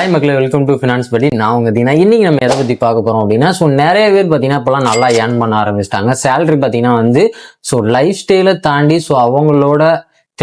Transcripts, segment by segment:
Hi மக்களே welcome to finance படி நான் உங்கள் தீனா. இன்னைக்கு நம்ம எதை பற்றி பார்க்க போறோம் அப்படின்னா ஸோ நிறைய பேர் பார்த்தீங்கன்னா இப்போலாம் நல்லா ஏர்ன் பண்ண ஆரம்பிச்சிட்டாங்க. சேலரி பார்த்தீங்கன்னா வந்து ஸோ லைஃப் ஸ்டைலை தாண்டி ஸோ அவங்களோட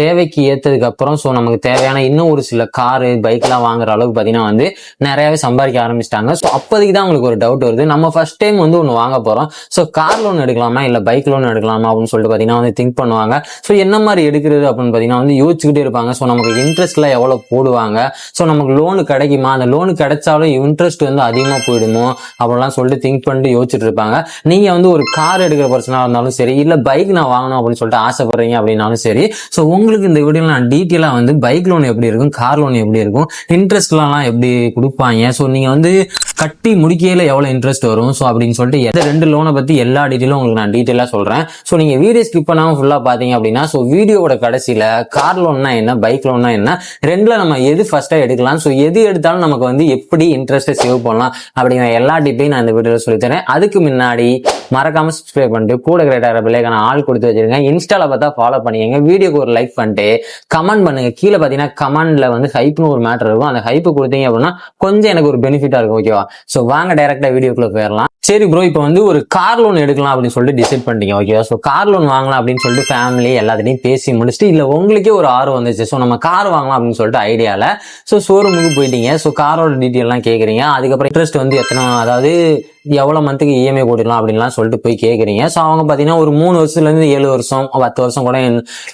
தேவைக்கு ஏற்றதுக்கு அப்புறம் ஸோ நமக்கு தேவையான இன்னும் ஒரு சில காரு பைக்லாம் வாங்குற அளவுக்கு பார்த்தீங்கன்னா வந்து நிறையவே சம்பாதிக்க ஆரம்பிச்சிட்டாங்க. ஸோ அப்போதைக்கு தான் உங்களுக்கு ஒரு டவுட் வருது. நம்ம ஃபர்ஸ்ட் டைம் வந்து ஒன்று வாங்க போகிறோம் ஸோ கார் லோன் எடுக்கலாமா இல்லை பைக் லோன் எடுக்கலாமா அப்படின்னு சொல்லிட்டு பார்த்தீங்கன்னா வந்து திங்க் பண்ணுவாங்க. ஸோ என்ன மாதிரி எடுக்கிறது அப்படின்னு பார்த்தீங்கன்னா வந்து யோசிச்சுக்கிட்டே இருப்பாங்க. ஸோ நமக்கு இன்ட்ரெஸ்ட்லாம் எவ்வளோ போடுவாங்க? ஸோ நமக்கு லோனு கிடைக்குமா? அந்த லோனு கிடைச்சாலும் இன்ட்ரெஸ்ட் வந்து அதிகமாக போயிடுமோ? அப்படிலாம் சொல்லிட்டு திங்க் பண்ணிட்டு யோசிச்சுட்டு இருப்பாங்க. நீங்கள் வந்து ஒரு கார் எடுக்கிற பர்சனாக இருந்தாலும் சரி இல்லை பைக் நான் வாங்கணும் அப்படின்னு சொல்லிட்டு ஆசைப்படுறீங்க அப்படின்னாலும் சரி ஸோ உங்களுக்கு இந்த வீடியோவில் நான் டீட்டெயிலாக வந்து பைக் லோன் எப்படி இருக்கும் கார் லோன் எப்படி இருக்கும் இன்ட்ரெஸ்ட்லாம் எப்படி கொடுப்பாங்க? ஸோ நீங்கள் வந்து கட்டி முடிக்கையில் எவ்வளோ இன்ட்ரெஸ்ட் வரும்? ஸோ அப்படின்னு சொல்லிட்டு எந்த ரெண்டு லோனை பற்றி எல்லா டீட்டெயிலும் உங்களுக்கு நான் டீட்டெயிலாக சொல்கிறேன் ஸோ நீங்கள் வீடியோ ஸ்கிப் பண்ணாமல் ஃபுல்லாக பார்த்தீங்க அப்படின்னா ஸோ வீடியோவோட கடைசியில் கார் லோன்னா என்ன பைக் லோன்னா என்ன ரெண்டில் நம்ம எது ஃபஸ்ட்டாக எடுக்கலாம்? ஸோ எது எடுத்தாலும் நமக்கு வந்து எப்படி இன்ட்ரெஸ்ட்டை சேவ் பண்ணலாம்? அப்படிங்கிற எல்லா டிப்பையும் நான் இந்த வீடியோவில் சொல்லித்தரேன் அதுக்கு முன்னாடி மறக்காமல் சப்ஸ்கிரைப் பண்ணிட்டு கூட கிரேட்டார பிள்ளைக்கான ஆள் கொடுத்து வச்சிருங்க. இன்ஸ்டாவில் பார்த்தா ஃபாலோ பண்ணிக்கங்க. வீடியோக்கு ஒரு லைக் பண்ணிட்டு கமெண்ட் பண்ணுங்க. கீழே பார்த்தீங்கன்னா கமெண்ட்ல வந்து ஹைப்னு ஒரு மேட்டர் இருக்கும். அந்த ஹைப்பு கொடுத்தீங்க அப்படின்னா கொஞ்சம் எனக்கு ஒரு பெனிஃபிட்டா இருக்கும் ஓகேவா ஸோ வாங்க டைரக்டா வீடியோக்குள்ள போயிடலாம். சரி ப்ரோ இப்போ வந்து ஒரு கார் லோன் எடுக்கலாம் அப்படின்னு சொல்லிட்டு டிசைட் பண்ணிட்டீங்க ஓகேவா ஸோ கார் லோன் வாங்கலாம் அப்படின்னு சொல்லிட்டு ஃபேமிலி எல்லாத்தையும் பேசி முடிச்சுட்டு இல்லை உங்களுக்கே ஒரு ஆர்வம் வந்துச்சு. ஸோ நம்ம கார் வாங்கலாம் அப்படின்னு சொல்லிட்டு ஐடியாவில் ஸோ ஷோரூமுக்கு போயிட்டீங்க. ஸோ காரோட டீட்டெயிலாம் கேட்குறீங்க அதுக்கப்புறம் இன்ட்ரெஸ்ட் வந்து எத்தனை அதாவது எவ்வளோ மந்த்துக்கு இஎம்ஐ போட்டுக்கலாம் அப்படின்லாம் சொல்லிட்டு போய் கேட்குறீங்க ஸோ அவங்க பார்த்தீங்கன்னா ஒரு மூணு வருஷத்துலேருந்து ஏழு வருஷம் பத்து வருஷம் கூட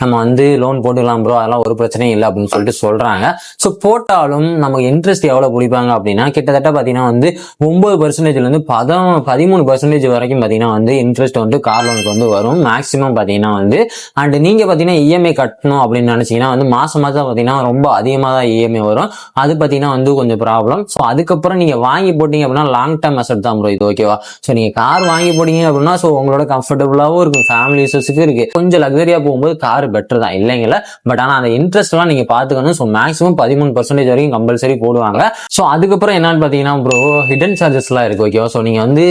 நம்ம வந்து லோன் போட்டுக்கலாம் ப்ரோ அதெல்லாம் ஒரு பிரச்சனையும் இல்லை அப்படின்னு சொல்லிட்டு சொல்கிறாங்க ஸோ போட்டாலும் நமக்கு இன்ட்ரெஸ்ட் எவ்வளோ பிடிப்பாங்க அப்படின்னா கிட்டத்தட்ட பார்த்தீங்கன்னா வந்து ஒம்பது பர்சன்டேஜ்லேருந்து பதம் பதிமூணு பர்சன்டேஜ் வரைக்கும் பார்த்தீங்கன்னா வந்து இன்ட்ரெஸ்ட் வந்து கார் லோனுக்கு வந்து வரும். மேக்ஸிமம் பார்த்தீங்கன்னா வந்து அண்ட் நீங்கள் பார்த்தீங்கன்னா இஎம்ஐ கட்டணும் அப்படின்னு நினச்சிங்கன்னா வந்து மாதம் மாதம் பார்த்தீங்கன்னா ரொம்ப அதிகமாக தான் இஎம்ஐ வரும். அது பார்த்தீங்கன்னா வந்து கொஞ்சம் ப்ராப்ளம் ஸோ அதுக்கப்புறம் நீங்கள் வாங்கி போட்டீங்க அப்படின்னா லாங் டேர்ம் அசட் தான் ப்ரோ இது ஓகேவா ஸோ நீங்கள் கார் வாங்கி போனீங்க அப்படின்னா ஸோ உங்களோட கம்ஃபர்டபுளாகவும் இருக்கும். ஃபேமிலி யூசர்ஸுக்கு இருக்கு. கொஞ்சம் லக்ஸரியாக போகும்போது கார் பெட்டர் தான். இல்லைங்கள பட் ஆனால் அந்த இன்ட்ரெஸ்ட்லாம் நீங்கள் பார்த்துக்கணும். ஸோ மேக்ஸிமம் பதிமூணு பர்சன்டேஜ் வரைக்கும் கம்பல்சரி போடுவாங்க. ஸோ அதுக்கப்புறம் என்னன்னு பார்த்தீங்கன்னா ப்ரோ ஹிடன் சார்ஜஸ்லாம் இருக்கு ஓகேவா ஸோ நீங்கள் வந்து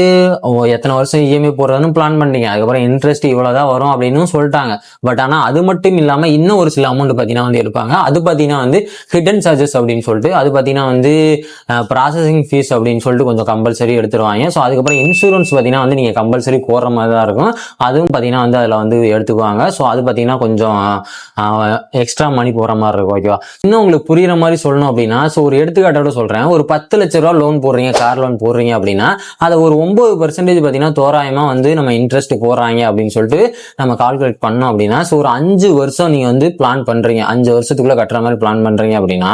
எத்தனை வருஷம் இஎம்ஐ போடுறதுன்னு பிளான் பண்ணீங்க. அதுக்கப்புறம் இன்ட்ரெஸ்ட் இவ்வளோதான் வரும் அப்படின்னு சொல்லிட்டாங்க. பட் ஆனால் அது மட்டும் இல்லாமல் இன்னும் ஒரு சில அமௌண்ட் பார்த்தீங்கன்னா வந்து எடுப்பாங்க. அது பார்த்தீங்கன்னா வந்து ஹிடன் சார்ஜஸ் அப்படின்னு சொல்லிட்டு அது பார்த்தீங்கன்னா வந்து ப்ராசஸிங் ஃபீஸ் அப்படின்னு சொல்லிட்டு கொஞ்சம் கம்பல்சரி எடுத்துருவாங்க. ஸோ அதுக்கப்புறம் இன்சூரன்ஸ் பார்த்தீங்கன்னா வந்து நீங்கள் கம்பல்சரி போடுற மாதிரி தான் இருக்கும். அதுவும் பார்த்தீங்கன்னா வந்து அதில் வந்து எடுத்துக்குவாங்க. ஸோ அது பார்த்தீங்கன்னா கொஞ்சம் எக்ஸ்ட்ரா மணி போகிற மாதிரி இருக்கும் ஓகேவா இன்னும் உங்களுக்கு புரியுற மாதிரி சொல்லணும் அப்படின்னா ஸோ ஒரு எடுத்துக்காட்டோட சொல்கிறேன் ஒரு பத்து லட்ச ரூபா லோன் போடுறீங்க கார் லோன் போடுறீங்க அப்படின்னா அதை ஒரு ஒன்பது பர்சன்டேஜ் பார்த்தீங்கன்னா தோராயமாக வந்து நம்ம இன்ட்ரெஸ்ட் போடுறாங்க அப்படின்னு சொல்லிட்டு நம்ம கால்குலேட் பண்ணோம் அப்படின்னா ஸோ ஒரு அஞ்சு வருஷம் நீங்கள் வந்து பிளான் பண்ணுறீங்க அஞ்சு வருஷத்துக்குள்ளே கட்டுற மாதிரி பிளான் பண்ணுறீங்க அப்படின்னா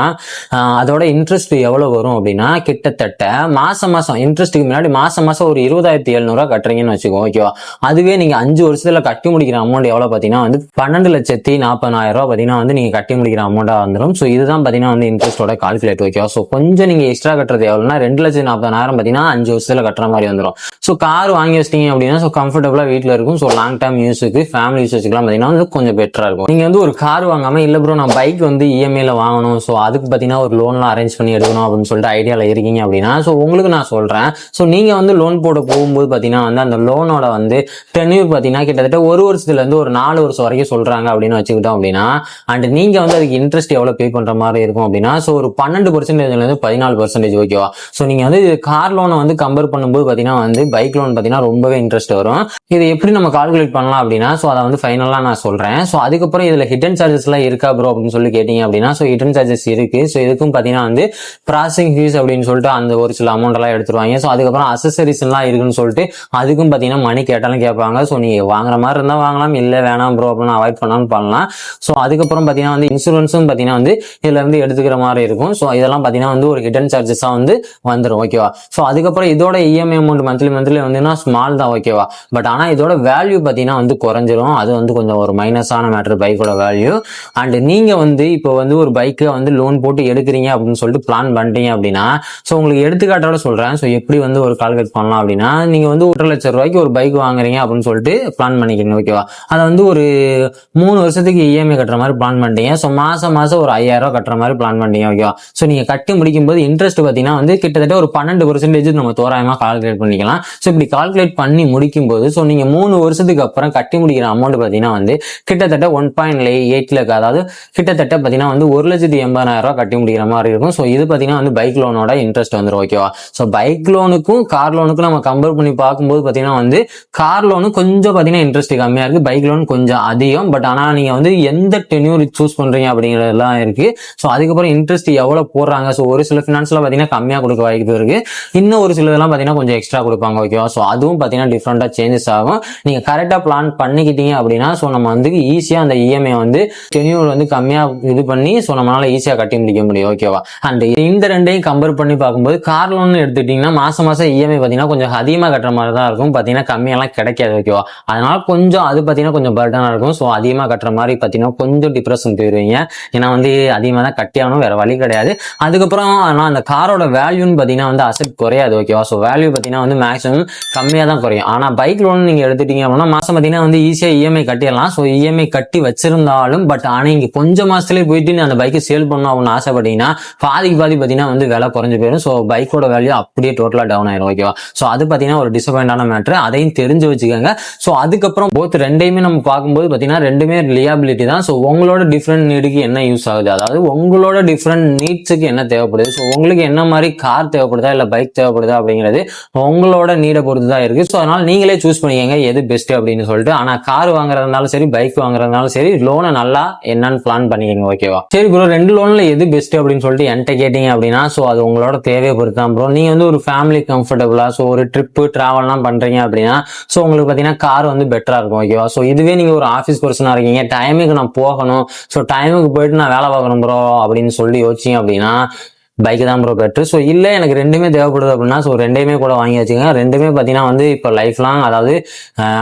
அதோட இன்ட்ரெஸ்ட் எவ்வளோ வரும் அப்படின்னா கிட்டத்தட்ட மாதம் மாதம் இன்ட்ரெஸ்ட்டுக்கு முன்னாடி மாசம் மாசம் ஒரு இருபதாயிரத்தி எழுநூறுவா கட்டுறீங்கன்னு வச்சுக்கோ ஓகேவா அதுவே நீங்க அஞ்சு வருஷத்துல கட்டி முடிக்கிற அமௌண்ட் எவ்வளவு பார்த்தீங்கன்னா வந்து பன்னெண்டு லட்சத்தி நாற்பதாயிரம் ரூபா பார்த்தீங்கன்னா வந்து நீங்க கட்டி முடிக்கிற அமௌண்டா வந்துடும் ஸோ இதுதான் பார்த்தீங்கன்னா வந்து இன்ட்ரெஸ்டோட கால்குலேட் ஓகேவா ஸோ கொஞ்சம் நீங்க எக்ஸ்ட்ரா கட்டுறது எவ்வளோனா ரெண்டு லட்சத்தி நாற்பதாயிரம் பார்த்தீங்கன்னா அஞ்சு வருஷத்துல கட்டுற மாதிரி வந்துடும் ஸோ கார் வாங்கி வச்சிட்டீங்க அப்படின்னா ஸோ கம்ஃபர்டபுளா வீட்டில் இருக்கும். ஸோ லாங் டேர்ம் யூஸுக்கு ஃபேமிலி யூஸுக்குலாம் பார்த்தீங்கன்னா வந்து கொஞ்சம் பெட்டரா இருக்கும். நீங்க வந்து ஒரு கார் வாங்காம இல்ல ப்ரோ நான் பைக் வந்து இஎம்ஐல வாங்கணும். ஸோ அதுக்கு பார்த்தீங்கன்னா ஒரு லோன்லாம் அரேஞ்ச் பண்ணி எடுக்கணும் அப்படின்னு சொல்லிட்டு ஐடியாவில் இருக்கீங்க அப்படின்னா ஸோ உங்களுக்கு நான் சொல்றேன். ஸோ நீங்க வந்து லோன் போட போகும்போது பார்த்தீங்கன்னா வந்து அந்த லோனோட வந்து டென்யூர் பார்த்தீங்கன்னா கிட்டத்தட்ட ஒரு வருஷத்துல இருந்து ஒரு நாலு வருஷம் வரைக்கும் சொல்றாங்க அப்படின்னு வச்சுக்கிட்டோம் அப்படின்னா அண்ட் நீங்க வந்து அதுக்கு இன்ட்ரெஸ்ட் எவ்வளவு பே பண்ற மாதிரி இருக்கும் அப்படின்னா ஸோ ஒரு பன்னெண்டு பர்சன்டேஜ்ல இருந்து பதினாலு பர்சன்டேஜ் ஓகேவா ஸோ நீங்க வந்து கார் லோனை வந்து கம்பேர் பண்ணும்போது பார்த்தீங்கன்னா வந்து பைக் லோன் பார்த்தீங்கன்னா ரொம்பவே இன்ட்ரெஸ்ட் வரும். இது எப்படி நம்ம கால்குலேட் பண்ணலாம் அப்படின்னா ஸோ அதை வந்து ஃபைனலாக நான் சொல்றேன். ஸோ அதுக்கப்புறம் இதுல ஹிடன் சார்ஜஸ்லாம் இருக்கா ப்ரோ அப்படின்னு சொல்லி கேட்டீங்க அப்படின்னா ஸோ ஹிடன் சார்ஜஸ் இருக்கு. ஸோ இதுக்கும் பார்த்தீங்கன்னா வந்து ப்ராசஸிங் ஃபீஸ் அப்படின்னு சொல்லிட்டு அந்த ஒரு சில அமௌண்ட் எல்லாம் எடுத்துருவாங்க. ஸோ அதுக்கப்புறம் அசசரிஸ் எல்லாம் இருக்குன்னு சொல்லிட்டு அதுக்கும் பார்த்தீங்கன்னா மணி கேட்டாலும் கேட்பாங்க. ஸோ நீங்கள் வாங்குற மாதிரி இருந்தால் வாங்கலாம் இல்லை வேணாம் ப்ரோ அப்படின்னு அவாய்ட் பண்ணாலும் பண்ணலாம். ஸோ அதுக்கப்புறம் பார்த்தீங்கன்னா வந்து இன்சூரன்ஸும் பார்த்தீங்கன்னா வந்து இதுல இருந்து எடுத்துக்கிற மாதிரி இருக்கும். ஸோ இதெல்லாம் பார்த்தீங்கன்னா வந்து ஒரு ஹிடன் சார்ஜஸாக வந்து வந்துடும் ஓகேவா ஸோ அதுக்கப்புறம் இதோட இஎம்ஐ அமௌண்ட் மந்த்லி மந்த்லி வந்துன்னா ஸ்மால் தான் ஓகேவா பட் ஆனால் இதோட வேல்யூ பார்த்தீங்கன்னா வந்து குறைஞ்சிரும். அது வந்து கொஞ்சம் ஒரு மைனஸான மேட்ரு பைக்கோட வேல்யூ அண்ட் நீங்க வந்து இப்போ வந்து ஒரு பைக்கை வந்து லோன் போட்டு எடுக்கிறீங்க அப்படின்னு சொல்லிட்டு பிளான் பண்ணிட்டீங்க அப்படின்னா ஸோ உங்களுக்கு எடுத்துக்காட்டோட சொல்றேன். ஸோ எப்படி வந்து ஒரு கால்குலேட் டார்கெட் பண்ணலாம் அப்படின்னா நீங்க வந்து ஒரு லட்சம் ரூபாய்க்கு ஒரு பைக் வாங்குறீங்க அப்படின்னு சொல்லிட்டு பிளான் பண்ணிக்கிறீங்க ஓகேவா அதை வந்து ஒரு மூணு வருஷத்துக்கு இஎம்ஐ கட்டுற மாதிரி பிளான் பண்ணிட்டீங்க. ஸோ மாசம் மாசம் ஒரு ஐயாயிரம் ரூபா கட்டுற மாதிரி பிளான் பண்ணிட்டீங்க ஓகேவா ஸோ நீங்கள் கட்டி முடிக்கும் போது இன்ட்ரெஸ்ட் பார்த்தீங்கன்னா வந்து கிட்டத்தட்ட ஒரு பன்னெண்டு பர்சன்டேஜ் நம்ம தோராயமாக கால்குலேட் பண்ணிக்கலாம். ஸோ இப்படி கால்குலேட் பண்ணி முடிக்கும் போது ஸோ நீங்க மூணு வருஷத்துக்கு அப்புறம் கட்டி முடிக்கிற அமௌண்ட் பார்த்தீங்கன்னா வந்து கிட்டத்தட்ட ஒன் பாயிண்ட் எயிட்ல அதாவது கிட்டத்தட்ட பார்த்தீங்கன்னா வந்து ஒரு லட்சத்தி எண்பதாயிரம் ரூபா கட்டி முடிக்கிற மாதிரி இருக்கும். ஸோ இது பார்த்தீங்கன்னா வந்து பைக் லோனோட இன்ட்ரெஸ்ட் வந்துடும் ஓகேவா ஸோ பைக் லோனுக்கும் கார் கார் லோனுக்கு நம்ம கம்பேர் பண்ணி பார்க்கும்போது பார்த்தீங்கன்னா வந்து கார் லோனு கொஞ்சம் பார்த்தீங்கன்னா இன்ட்ரெஸ்ட் கம்மியாக இருக்கு பைக் லோன் கொஞ்சம் அதிகம். பட் ஆனால் நீங்கள் வந்து எந்த டென்யூர் சூஸ் பண்ணுறீங்க அப்படிங்கிறதெல்லாம் இருக்கு. ஸோ அதுக்கப்புறம் இன்ட்ரெஸ்ட் எவ்வளோ போடுறாங்க? ஸோ ஒரு சில ஃபினான்ஸ்லாம் பார்த்தீங்கன்னா கம்மியாக கொடுக்க வாய்ப்பு இருக்குது இன்னும் ஒரு சிலதெல்லாம் பார்த்தீங்கன்னா கொஞ்சம் எக்ஸ்ட்ரா கொடுப்பாங்க ஓகேவா ஸோ அதுவும் பார்த்தீங்கன்னா டிஃப்ரெண்ட்டாக சேஞ்சஸ் ஆகும். நீங்கள் கரெக்டாக பிளான் பண்ணிக்கிட்டீங்க அப்படின்னா ஸோ நம்ம வந்து ஈஸியாக அந்த இஎம்ஐ வந்து டென்யூர் வந்து கம்மியாக இது பண்ணி ஸோ நம்மளால ஈஸியாக கட்டி முடிக்க முடியும் ஓகேவா அண்ட் இந்த ரெண்டையும் கம்பேர் பண்ணி பார்க்கும்போது கார் லோன் எடுத்துக்கிட்டிங்கன்னா மாசம் மாசம் இஎம்ஐ பார்த்தீங்கன்னா கொஞ்சம் அதிகமாக கட்டுற மாதிரி தான் இருக்கும். பார்த்தீங்கன்னா கம்மியெல்லாம் கிடைக்காது ஓகேவா அதனால கொஞ்சம் அது பார்த்தீங்கன்னா கொஞ்சம் பர்டனாக இருக்கும். ஸோ அதிகமாக கட்டுற மாதிரி பார்த்தீங்கன்னா கொஞ்சம் டிப்ரெஷன் போயிடுவீங்க ஏன்னா வந்து அதிகமாக தான் கட்டியாகணும் வேறு வேற வழி கிடையாது. அதுக்கப்புறம் ஆனால் அந்த காரோட வேல்யூன்னு பார்த்தீங்கன்னா வந்து அசெட் குறையாது ஓகேவா ஸோ வேல்யூ பார்த்தீங்கன்னா வந்து மேக்ஸிமம் கம்மியாக தான் குறையும். ஆனால் பைக் லோன் நீங்கள் எடுத்துட்டீங்க அப்படின்னா மாதம் பார்த்தீங்கன்னா வந்து ஈஸியாக இஎம்ஐ கட்டிடலாம். ஸோ இஎம்ஐ கட்டி வச்சிருந்தாலும் பட் ஆனால் இங்கே கொஞ்சம் மாதத்துலேயே போயிட்டு நீ அந்த பைக்கை சேல் பண்ணணும் அப்படின்னு ஆசைப்பட்டீங்கன்னா பாதிக்கு பாதி பார்த்தீங்கன்னா வந்து விலை குறைஞ்சு போயிடும். ஸோ பைக்கோட வேல்யூ அப்படியே டோட்டலாக டவுன் ஆயிடும் ஓகேவா ஸோ அது பார்த்தீங்கன்னா ஒரு டிசப்பாயிண்டான மேட்ரு அதையும் தெரிஞ்சு வச்சுக்கோங்க. ஸோ அதுக்கப்புறம் போத் ரெண்டையுமே நம்ம பார்க்கும்போது பார்த்தீங்கன்னா ரெண்டுமே லியாபிலிட்டி தான். ஸோ உங்களோட டிஃப்ரெண்ட் நீடுக்கு என்ன யூஸ் ஆகுது? அதாவது உங்களோட டிஃப்ரெண்ட் நீட்ஸுக்கு என்ன தேவைப்படுது? ஸோ உங்களுக்கு என்ன மாதிரி கார் தேவைப்படுதா? இல்லை பைக் தேவைப்படுதா? அப்படிங்கிறது உங்களோட நீடை பொறுத்து தான் இருக்கு. ஸோ அதனால நீங்களே சூஸ் பண்ணிக்கங்க. எது பெஸ்ட் அப்படின்னு சொல்லிட்டு. ஆனால் கார் வாங்குறதுனாலும் சரி பைக் வாங்குறதுனாலும் சரி லோனை நல்லா என்னன்னு பிளான் பண்ணிக்கோங்க. ஓகேவா சரி ப்ரோ ரெண்டு லோன்ல எது பெஸ்ட் அப்படின்னு சொல்லிட்டு என்கிட்ட கேட்டீங்க அப்படின்னா ஸோ அது உங்களோட தேவையை பொறுத்து தான் ப்ரோ நீங்கள் வந்து ஒரு ஃபேமிலி கம்ஃபர்டபுள் ஸோ ஒரு ட்ரிப்பு ட்ராவல்லாம் பண்றீங்க அப்படின்னா ஸோ உங்களுக்கு பார்த்தீங்கன்னா கார் வந்து பெட்டரா இருக்கும் ஓகேவா ஸோ இதுவே நீங்க ஒரு ஆஃபீஸ் பர்சனாக இருக்கீங்க டைமுக்கு நான் போகணும் ஸோ டைமுக்கு போயிட்டு நான் வேலை பார்க்கணும் ப்ரோ அப்படின்னு சொல்லி யோசிச்சீங்க அப்படின்னா பைக் தான் ப்ரோ பெட்ரு ஸோ இல்லை எனக்கு ரெண்டுமே தேவைப்படுது அப்படின்னா ஸோ ரெண்டையுமே கூட வாங்கி வச்சுக்கோங்க ரெண்டுமே பார்த்தீங்கன்னா வந்து இப்போ லைஃப் லாங் அதாவது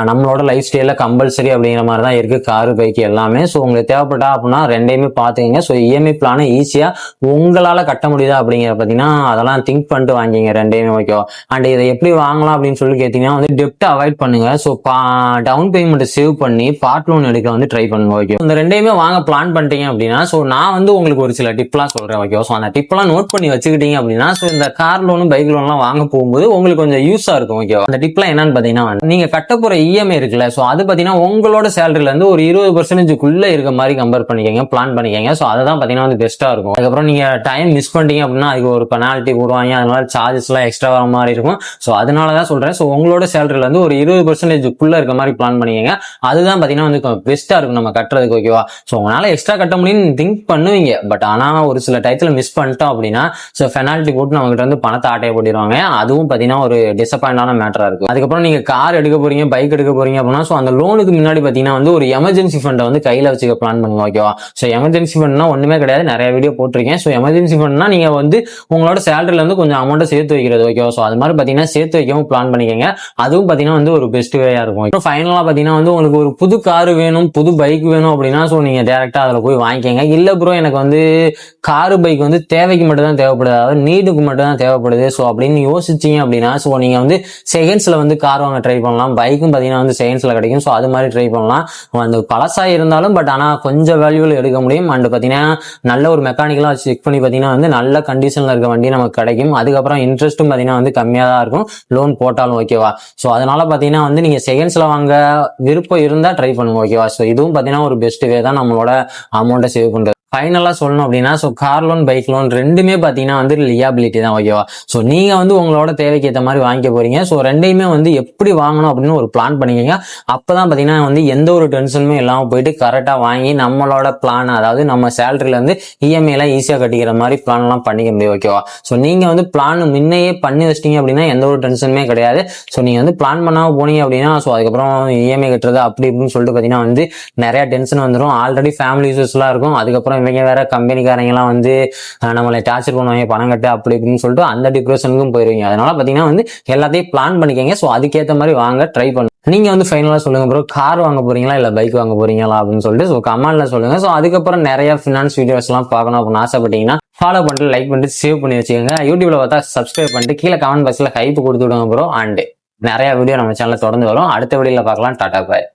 நம்மளோட லைஃப் ஸ்டைலில் கம்பல்சரி அப்படிங்கிற மாதிரி தான் இருக்குது காரு பைக் எல்லாமே. ஸோ உங்களுக்கு தேவைப்பட்டா அப்படின்னா ரெண்டையுமே பார்த்துக்கங்க. ஸோ இஎம்ஐ பிளானை ஈஸியாக உங்களால் கட்ட முடியுதா அப்படிங்கிற பார்த்தீங்கன்னா அதெல்லாம் திங்க் பண்ணிட்டு வாங்கிங்க ரெண்டையுமே ஓகேவா அண்ட் இதை எப்படி வாங்கலாம் அப்படின்னு சொல்லி கேட்டிங்கன்னா வந்து டெப்ட்டை அவாய்ட் பண்ணுங்க. ஸோ டவுன் பேமெண்ட்டை சேவ் பண்ணி பார்ட் லோன் எடுக்க வந்து ட்ரை பண்ணுங்க ஓகே இந்த ரெண்டையுமே வாங்க பிளான் பண்ணிட்டீங்க அப்படின்னா ஸோ நான் வந்து உங்களுக்கு ஒரு சில டிப்லாம் சொல்கிறேன் ஓகேவா ஸோ அந்த டிப்லாம் நோட் பண்ணி வச்சுக்கிட்டீங்க அப்படின்னா ஸோ இந்த கார் லோனும் பைக் லோன்லாம் வாங்க போகும்போது உங்களுக்கு கொஞ்சம் யூஸாக இருக்கும் ஓகேவா அந்த டிப்லாம் என்னன்னு பார்த்தீங்கன்னா நீங்கள் கட்ட போகிற இஎம்ஐ இருக்குல்ல ஸோ அது பார்த்தீங்கன்னா உங்களோட சேலரியிலேருந்து ஒரு இருபது பர்சன்டேஜுக்குள்ள இருக்க மாதிரி கம்பேர் பண்ணிக்கங்க பிளான் பண்ணிக்கங்க. ஸோ அதை தான் பார்த்தீங்கன்னா வந்து பெஸ்ட்டாக இருக்கும். அதுக்கப்புறம் நீங்கள் டைம் மிஸ் பண்ணிட்டீங்க அப்படின்னா அதுக்கு ஒரு பெனால்ட்டி போடுவாங்க அதனால சார்ஜஸ்லாம் எக்ஸ்ட்ரா வர மாதிரி இருக்கும். ஸோ அதனால தான் சொல்கிறேன் ஸோ உங்களோட சேலரில ஒரு இருபது பர்சன்டேஜுக்குள்ள இருக்க மாதிரி பிளான் பண்ணிக்கங்க. அதுதான் பார்த்தீங்கன்னா வந்து பெஸ்ட்டாக இருக்கும் நம்ம கட்டுறதுக்கு ஓகேவா ஸோ உங்களால் எக்ஸ்ட்ரா கட்ட முடியும்னு திங்க் பண்ணுவீங்க. பட் ஆனால் ஒரு சில டயத்தில் மிஸ் பண்ணிட்டோம் அப்படின்னா ஸோ பெனால்ட்டி போட்டு நம்மகிட்ட வந்து பணத்தை ஆட்டைய போட்டிடுவாங்க அதுவும் பார்த்தீங்கன்னா ஒரு டிசப்பாயிண்டான மேட்டராக இருக்கும். அதுக்கப்புறம் நீங்கள் கார் எடுக்க போறீங்க பைக் எடுக்க போறீங்க அப்படின்னா ஸோ அந்த லோனுக்கு முன்னாடி பார்த்தீங்கன்னா வந்து ஒரு எமர்ஜென்சி ஃபண்டை வந்து கையில் வச்சுக்க பிளான் பண்ணுங்க ஓகேவா ஸோ எமர்ஜென்சி ஃபண்ட்னா ஒன்றுமே கிடையாது. நிறைய வீடியோ போட்டிருக்கேன். ஸோ எமர்ஜென்சி ஃபண்ட்னா நீங்கள் வந்து உங்களோட சேலரில இருந்து கொஞ்சம் அமௌண்ட்டை சேர்த்து வைக்கிறது ஓகேவா ஸோ அது மாதிரி பார்த்தீங்கன்னா சேர்த்து வைக்கவும் பிளான் பண்ணிக்கங்க. அதுவும் பார்த்தீங்கன்னா வந்து ஒரு பெஸ்ட் வேயா இருக்கும். அப்புறம் ஃபைனலாக பார்த்தீங்கன்னா வந்து உங்களுக்கு ஒரு புது கார் வேணும் புது பைக் வேணும் அப்படின்னா ஸோ நீங்கள் டேரெக்டாக அதில் போய் வாங்கிக்கங்க. இல்லை ப்ரோ எனக்கு வந்து காரு பைக் வந்து தேவைக்கு மட்டும் தான் தேவைப்படுது. அதாவது நீடுக்கு மட்டும் தான் தேவைப்படுது. ஸோ அப்படின்னு யோசிச்சீங்க அப்படின்னா ஸோ நீங்கள் வந்து செகண்ட்ஸில் வந்து கார் வாங்க ட்ரை பண்ணலாம். பைக்கும் பார்த்தீங்கன்னா வந்து செகண்ட்ஸில் கிடைக்கும். ஸோ அது மாதிரி ட்ரை பண்ணலாம். அந்த பழசாக இருந்தாலும் பட் ஆனால் கொஞ்சம் வேல்யூவில் எடுக்க முடியும். அண்ட் பார்த்தீங்கன்னா நல்ல ஒரு மெக்கானிக்கலாக செக் பண்ணி பார்த்தீங்கன்னா வந்து நல்ல கண்டிஷனில் இருக்க வண்டி நமக்கு கிடைக்கும். அதுக்கப்புறம் இன்ட்ரெஸ்ட்டும் பார்த்தீங்கன்னா வந்து கம்மியாக தான் இருக்கும். லோன் போட்டாலும் ஓகேவா ஸோ அதனால பார்த்தீங்கன்னா வந்து நீங்கள் செகண்ட்ஸில் வாங்க விருப்பம் இருந்தால் ட்ரை பண்ணுங்க ஓகேவா ஸோ இதுவும் பார்த்தீங்கன்னா ஒரு பெஸ்ட் வே தான் நம்மளோட அமௌண்ட்டை சேவ் பண்ணுறது ஃபைனலாக சொல்லணும் அப்படின்னா so car loan bike loan ரெண்டுமே பார்த்தீங்கன்னா வந்து லியாபிலிட்டி தான் ஓகேவா ஸோ நீங்கள் வந்து உங்களோட தேவைக்கு ஏற்ற மாதிரி வாங்கிக்க போறீங்க. ஸோ ரெண்டையுமே வந்து எப்படி வாங்கணும் அப்படின்னு ஒரு பிளான் பண்ணிக்கங்க. அப்போ தான் பார்த்தீங்கன்னா வந்து எந்த ஒரு டென்ஷனுமே இல்லாமல் போயிட்டு கரெக்டாக வாங்கி நம்மளோட பிளான் அதாவது நம்ம சேலரியிலேருந்து இஎம்ஐலாம் ஈஸியாக கட்டிக்கிற மாதிரி பிளான்லாம் பண்ணிக்க முடியும் ஓகேவா ஸோ நீங்கள் வந்து பிளான் முன்னையே பண்ணி வச்சிட்டீங்க அப்படின்னா எந்த ஒரு டென்ஷனுமே கிடையாது. ஸோ நீங்கள் வந்து பிளான் பண்ணாமல் போனீங்க அப்படின்னா ஸோ அதுக்கப்புறம் இஎம்ஐ கட்டுறது அப்படி இப்படின்னு சொல்லிட்டு பார்த்தீங்கன்னா வந்து நிறைய டென்ஷன் வந்துடும் ஆல்ரெடி ஃபேமிலி இஷ்யூஸ்லாம் இருக்கும். அதுக்கப்புறம் அதுக்கப்புறம் இவங்க வேற கம்பெனிக்காரங்கெல்லாம் வந்து நம்மளை டார்ச்சர் பண்ணுவாங்க பணம் கட்டு அப்படி இப்படின்னு சொல்லிட்டு அந்த டிப்ரெஷனுக்கும் போயிருவீங்க. அதனால பார்த்தீங்கன்னா வந்து எல்லாத்தையும் பிளான் பண்ணிக்கோங்க. ஸோ அதுக்கேற்ற மாதிரி வாங்க ட்ரை பண்ணுங்க நீங்க வந்து ஃபைனலாக சொல்லுங்க ப்ரோ கார் வாங்க போறீங்களா இல்லை பைக் வாங்க போறீங்களா அப்படின்னு சொல்லிட்டு ஸோ கமெண்ட்டில் சொல்லுங்க. ஸோ அதுக்கப்புறம் நிறைய ஃபினான்ஸ் வீடியோஸ்லாம் பார்க்கணும் அப்படின்னு ஆசைப்பட்டீங்கன்னா ஃபாலோ பண்ணிட்டு லைக் பண்ணிட்டு சேவ் பண்ணி வச்சுக்கோங்க. யூடியூப்ல பார்த்தா சப்ஸ்கிரைப் பண்ணிட்டு கீழே கமெண்ட் பாக்ஸில் ஹைப் கொடுத்து விடுங்க ப்ரோ அண்டு நிறைய வீடியோ நம்ம சேனலில் தொடர்ந்து வரும். அடுத்த வீடியோவில் பார்க்கலாம். டாடா பாய்